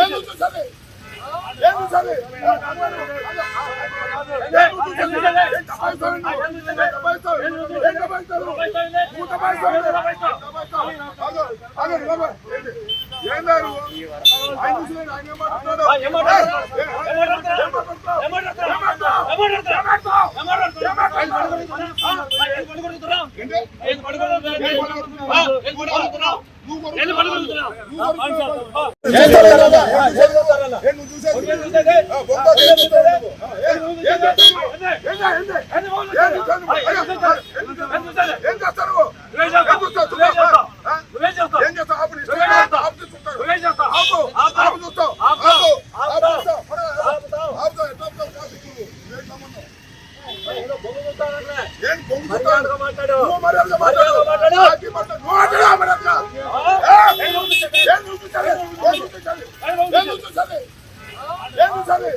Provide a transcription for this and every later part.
నువ్వు ఏం చూపించాలి? ఆయన చూసి ఆయన ఏం మాట్లాడుతున్నాడు? మాట్లాడు మాట్లాడుతున్నావు? ఏం మాట్లాడుతున్నావు? ఏం మాట్లాడుతున్నావు? ఏం మాట్లాడుతున్నావు? ఏంటి? ఏం పడుకుంటున్నావు? నువ్వు పడుకుంటున్నావు. నువ్వు పడుకుంటున్నావు. ఏం చేస్తావు? ఏం నువ్వు చూసేది? ఆ, బొంద ఏం చూస్తావు నువ్వు? ఆ, ఏం- ఏం చేస్తావు? ఏం చే- ఏం చే- ఏం చేస్తావు నువ్వు? అయ్యో, ఏం చేస్తావు? ఏం చేస్తావు నువ్వు? ఏం చూస్తావు? చూస్తావా? మాట్లాడు. మాట్లాడు. మాట్లాడు, ఆ మర్యాదగా. ఏ? ఏం చూపించాలి? ఏం చూపించాలి? ఏం చూపించాలి?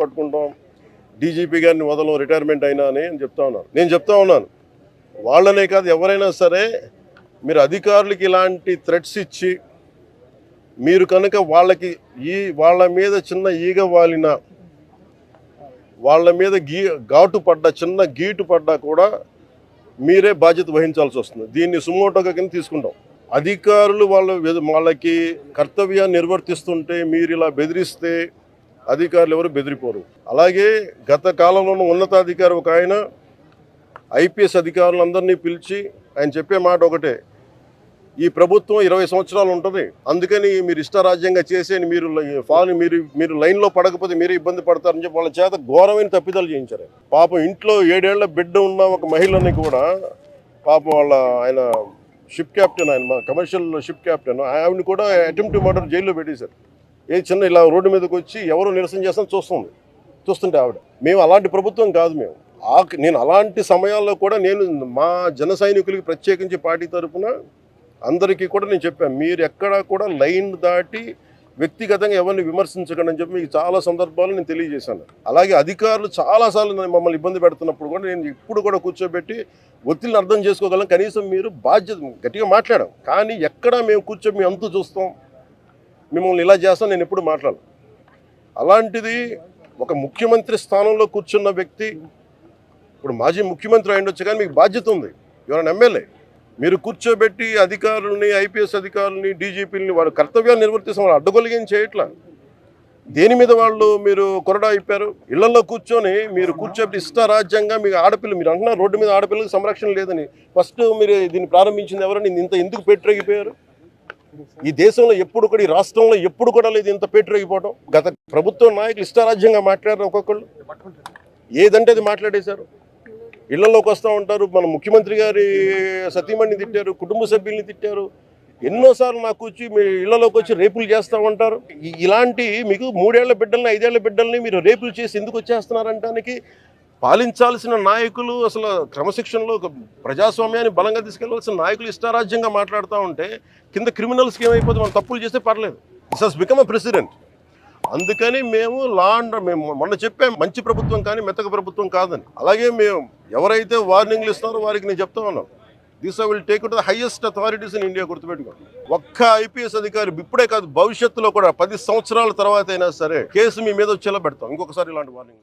పట్టుకుంటాం. డీజీపీ గారిని వదలం రిటైర్మెంట్ అయినా అని చెప్తా ఉన్నాను. నేను చెప్తా ఉన్నాను. వాళ్ళనే కాదు ఎవరైనా సరే మీరు అధికారులకి ఇలాంటి థ్రెడ్స్ ఇచ్చి మీరు కనుక వాళ్ళకి ఈ వాళ్ళ మీద చిన్న ఈగ వాలిన వాళ్ళ మీద గీ ఘాటు పడ్డ చిన్న గీటు పడ్డా కూడా మీరే బాధ్యత వహించాల్సి వస్తుంది. దీన్ని సుమోటోగా కింద తీసుకుంటాం. అధికారులు వాళ్ళ వాళ్ళకి కర్తవ్యాన్ని నిర్వర్తిస్తుంటే మీరు ఇలా బెదిరిస్తే అధికారులు ఎవరు బెదిరిపోరు. అలాగే గత కాలంలోనూ ఉన్నతాధికారి ఒక ఆయన ఐపీఎస్ అధికారులందరినీ పిలిచి ఆయన చెప్పే మాట ఒకటే ఈ ప్రభుత్వం ఇరవై సంవత్సరాలు ఉంటుంది అందుకని మీరు ఇష్టారాజ్యంగా చేసేని మీరు లై- మీరు మీరు లైన్లో పడకపోతే మీరే ఇబ్బంది పడతారని చెప్పి వాళ్ళ చేత ఘోరమైన తప్పిదాలు చేయించారు పాపం ఇంట్లో ఏడేళ్ళ బిడ్డ ఉన్న ఒక మహిళని కూడా పాపం వాళ్ళ ఆయన షిప్ క్యాప్టెన్ ఆయన మా కమర్షియల్ షిప్ క్యాప్టెన్ ఆవిడని కూడా అటెంప్ట్ మర్డర్ జైల్లో పెట్టేశారు. ఏ చిన్న ఇలా రోడ్డు మీదకి వచ్చి ఎవరు నిరసన చేస్తాను చూస్తుంది. చూస్తుంటే ఆవిడ మేము అలాంటి ప్రభుత్వం కాదు మేము. ఆ నేను అలాంటి సమయాల్లో కూడా నేను మా జన సైనికులకి ప్రత్యేకించి పార్టీ తరఫున అందరికీ కూడా నేను చెప్పాను. మీరు ఎక్కడా కూడా లైన్ దాటి వ్యక్తిగతంగా ఎవరిని విమర్శించకండి అని చెప్పి మీకు చాలా సందర్భాలు నేను తెలియజేశాను. అలాగే అధికారులు చాలాసార్లు మమ్మల్ని ఇబ్బంది పెడుతున్నప్పుడు కూడా నేను ఇప్పుడు కూడా కూర్చోబెట్టి ఒత్తిడిని అర్థం చేసుకోగలం కనీసం మీరు బాధ్యత గట్టిగా మాట్లాడాం కానీ ఎక్కడ మేము కూర్చొని మేము అంతు చూస్తాం. మిమ్మల్ని ఇలా చేస్తాం నేను ఎప్పుడు మాట్లాడను. అలాంటిది ఒక ముఖ్యమంత్రి స్థానంలో కూర్చున్న వ్యక్తి ఇప్పుడు మాజీ ముఖ్యమంత్రి అయిండొచ్చు కానీ మీకు బాధ్యత ఉంది. ఎవరైనా ఎమ్మెల్యే మీరు కూర్చోబెట్టి అధికారుల్ని ఐపీఎస్ అధికారుల్ని డీజీపీలని వాళ్ళ కర్తవ్యాలు నిర్వర్తిస్తాం వాళ్ళు అడ్డగొలిగేం చేయట్లా? దేని మీద వాళ్ళు మీరు కొరడా అయిపోయారు? ఇళ్ళలో కూర్చొని మీరు కూర్చోబెట్టి ఇష్టారాజ్యంగా మీకు ఆడపిల్ల మీరు అంటున్నారు రోడ్డు మీద ఆడపిల్లలకు సంరక్షణ లేదని. ఫస్ట్ మీరు దీన్ని ప్రారంభించింది ఎవరని ఇంత ఎందుకు పెట్టిరగిపోయారు ఈ దేశంలో ఎప్పుడు కూడా ఈ రాష్ట్రంలో ఎప్పుడు కూడా లేదు ఇంత పెట్టిరగిపోవడం గత ప్రభుత్వ నాయకులు ఇష్టారాజ్యంగా మాట్లాడారు ఒక్కొక్కళ్ళు. ఏదంటే అది మాట్లాడేశారు. ఇళ్ళలోకి వస్తూ ఉంటారు. మన ముఖ్యమంత్రి గారి సతీమణిని తిట్టారు కుటుంబ సభ్యుల్ని తిట్టారు. ఎన్నోసార్లు నాకు వచ్చి మీ ఇళ్ళలోకి వచ్చి రేపులు చేస్తూ ఉంటారు. ఇలాంటి మీకు మూడేళ్ళ బిడ్డల్ని ఐదేళ్ళ బిడ్డల్ని మీరు రేపులు చేసి ఎందుకు వచ్చేస్తున్నారంటానికి పాలించాల్సిన నాయకులు అసలు క్రమశిక్షణలో ఒక ప్రజాస్వామ్యాన్ని బలంగా తీసుకెళ్ళాల్సిన నాయకులు ఇష్టారాజ్యంగా మాట్లాడుతూ ఉంటే కింద క్రిమినల్స్కి ఏమైపోతుంది మనం తప్పులు చేస్తే పర్లేదు. This has become a president అందుకని మేము లా అండ్ మేము మొన్న చెప్పాం మంచి ప్రభుత్వం కానీ మెత్తక ప్రభుత్వం కాదని. అలాగే మేము ఎవరైతే వార్నింగ్లు ఇస్తున్నారో వారికి నేను చెప్తా ఉన్నాను. This will take to the highest authorities in India గుర్తుపెట్టుకోండి. ఒక్క ఐపీఎస్ అధికారి ఇప్పుడే కాదు భవిష్యత్తులో కూడా పది సంవత్సరాల తర్వాత అయినా సరే కేసు మీ మీద వచ్చేలా పెడతాం. ఇంకొకసారి ఇలాంటి వార్నింగ్